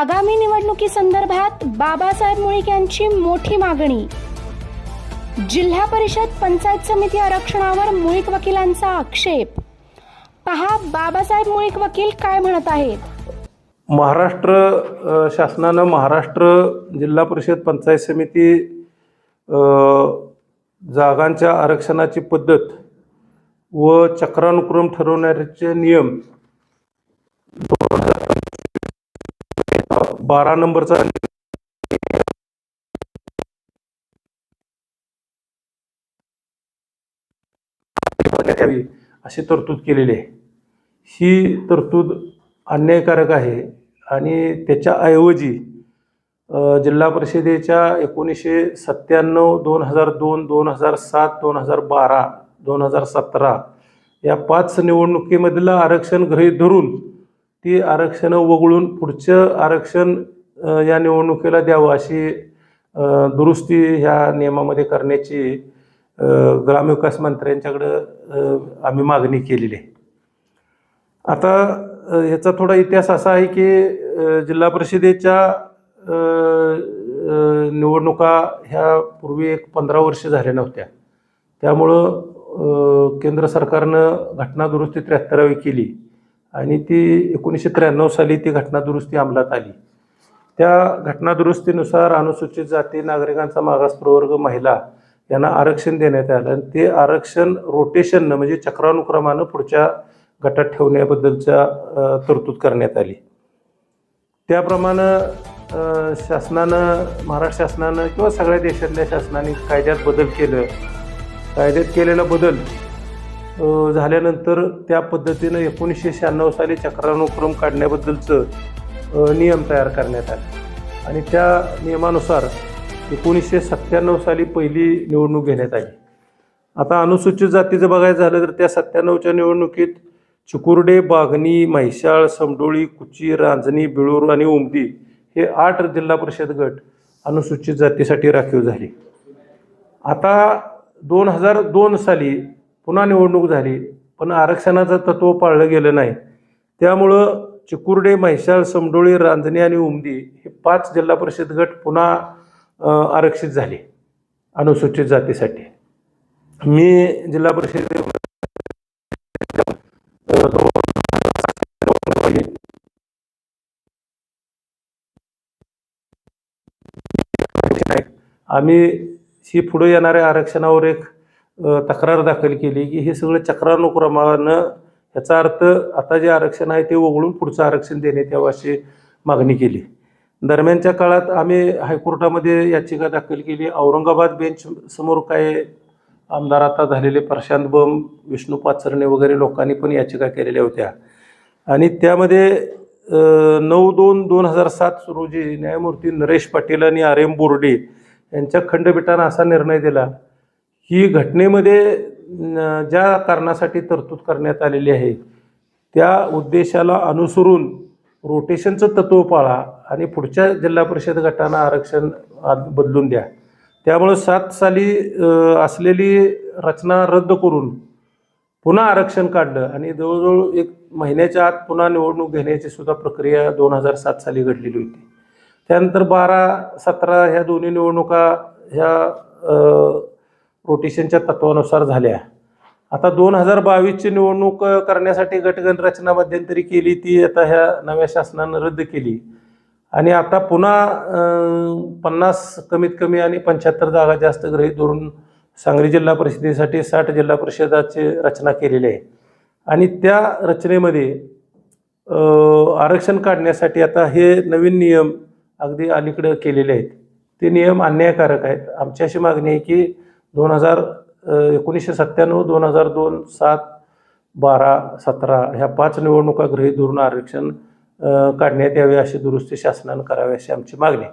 आगामी निवडणुकीसंदर्भात बाबासाहेब मुळीक यांची मोठी मागणी. जिल्हा परिषद पंचायत समिती आरक्षणावर मुळीक वकिलांचा आक्षेप. पहा बाबासाहेब मुळीक वकील काय म्हणत आहेत? महाराष्ट्र शासनानं महाराष्ट्र जिल्हा परिषद पंचायत समिती जागांच्या आरक्षणाची पद्धत व चक्रानुक्रम ठरवण्याचे नियम बारा नंबरचा अशी तरतूद केलेली आहे. ही तरतूद अन्यायकारक आहे आणि त्याच्याऐवजी जिल्हा परिषदेच्या एकोणीसशे सत्त्याण्णव दोन हजार दोन दोन हजार सात दोन हजार बारा दोन हजार सतरा या पाच निवडणुकीमधलं आरक्षण गृहीत धरून ती आरक्षणं वगळून पुढचं आरक्षण या निवडणुकीला द्यावं अशी दुरुस्ती ह्या नियमामध्ये करण्याची ग्रामविकास मंत्र्यांच्याकडं आम्ही मागणी केलेली आहे. आता ह्याचा थोडा इतिहास असा आहे की जिल्हा परिषदेच्या निवडणुका ह्या पूर्वी एक पंधरा वर्ष झाल्या नव्हत्या. त्यामुळं केंद्र सरकारनं घटना दुरुस्ती त्र्याहत्तरावी केली. आणि ती एकोणीसशे त्र्याण्णव साली ती घटना दुरुस्ती अंमलात आली. त्या घटना दुरुस्तीनुसार अनुसूचित जाती नागरिकांचा मागास प्रवर्ग महिला यांना आरक्षण देण्यात आलं आणि ते आरक्षण रोटेशननं म्हणजे चक्रानुक्रमानं पुढच्या गटात ठेवण्याबद्दलच्या तरतूद करण्यात आली. त्याप्रमाणे शासनानं महाराष्ट्र शासनानं किंवा सगळ्या देशातल्या शासनाने कायद्यात बदल केलं. कायद्यात केलेला बदल झाल्यानंतर त्या पद्धतीनं एकोणीसशे शहाण्णव साली चक्रानुक्रम काढण्याबद्दलचं नियम तयार करण्यात आले. आणि त्या नियमानुसार एकोणीसशे सत्त्याण्णव साली पहिली निवडणूक घेण्यात आली. आता अनुसूचित जातीचं बघायचं झालं तर त्या सत्त्याण्णवच्या निवडणुकीत चिकुर्डे बागणी म्हैसाळ समडोळी कुची रांजणी बिळूर आणि उमदी हे आठ जिल्हा परिषद गट अनुसूचित जातीसाठी राखीव झाले. आता दोन हजार दोन साली पुन्हा निवडणूक झाली पण आरक्षणाचं तत्त्व पाळलं गेलं नाही. त्यामुळं चिकुर्डे म्हैसाळ समडोळी रांजणी आणि उमदी हे पाच जिल्हा परिषद गट पुन्हा आरक्षित झाले अनुसूचित जातीसाठी. मी जिल्हा परिषद आम्ही ही पुढे येणाऱ्या आरक्षणावर एक तक्रार दाखल केली की हे सगळं चक्रानुक्रमानं याचा अर्थ आता जे आरक्षण आहे ते वगळून पुढचं आरक्षण देण्यात यावं अशी मागणी केली. दरम्यानच्या काळात आम्ही हायकोर्टामध्ये याचिका दाखल केली. औरंगाबाद बेंच समोर काय आमदार आता झालेले प्रशांत बम विष्णू पाचरणे वगैरे लोकांनी पण याचिका केलेल्या होत्या. आणि त्यामध्ये नऊ दोन दोन हजार सात रोजी न्यायमूर्ती नरेश पाटील आणि आर एम बोर्डे यांच्या खंडपीठानं असा निर्णय दिला ही घटनेमध्ये ज्या कारणासाठी तरतूद करण्यात आलेली आहे त्या उद्देशाला अनुसरून रोटेशनचं तत्व पाळा आणि पुढच्या जिल्हा परिषद गटांना आरक्षण बदलून द्या. त्यामुळं सात साली असलेली रचना रद्द करून पुन्हा आरक्षण काढलं आणि जवळजवळ एक महिन्याच्या आत पुन्हा निवडणूक घेण्याची सुद्धा प्रक्रिया दोन हजार सात साली घडलेली होती. त्यानंतर बारा सतरा ह्या दोन्ही निवडणुका ह्या रोटेशनच्या तत्वानुसार झाल्या. आता दोन हजार बावीसची निवडणूक करण्यासाठी गटगण रचना मध्यंतरी केली ती आता ह्या नव्या शासनानं रद्द केली. आणि आता पुन्हा पन्नास कमीत कमी आणि पंच्याहत्तर जागा जास्त गृहीत धरून सांगली जिल्हा परिषदेसाठी साठ जिल्हा परिषदाची रचना केलेली आहे. आणि त्या रचनेमध्ये आरक्षण काढण्यासाठी आता हे नवीन नियम अगदी अलीकडं केलेले आहेत. ते नियम अन्यायकारक आहेत. आमची अशी मागणी आहे की दोन हजार एकोणीसशे सत्त्याण्णव दोन हजार दोन सात बारा सतरा ह्या पाच निवडणुका गृहीत धरून आरक्षण काढण्यात यावे अशी दुरुस्ती शासनानं करावी अशी आमची मागणी आहे.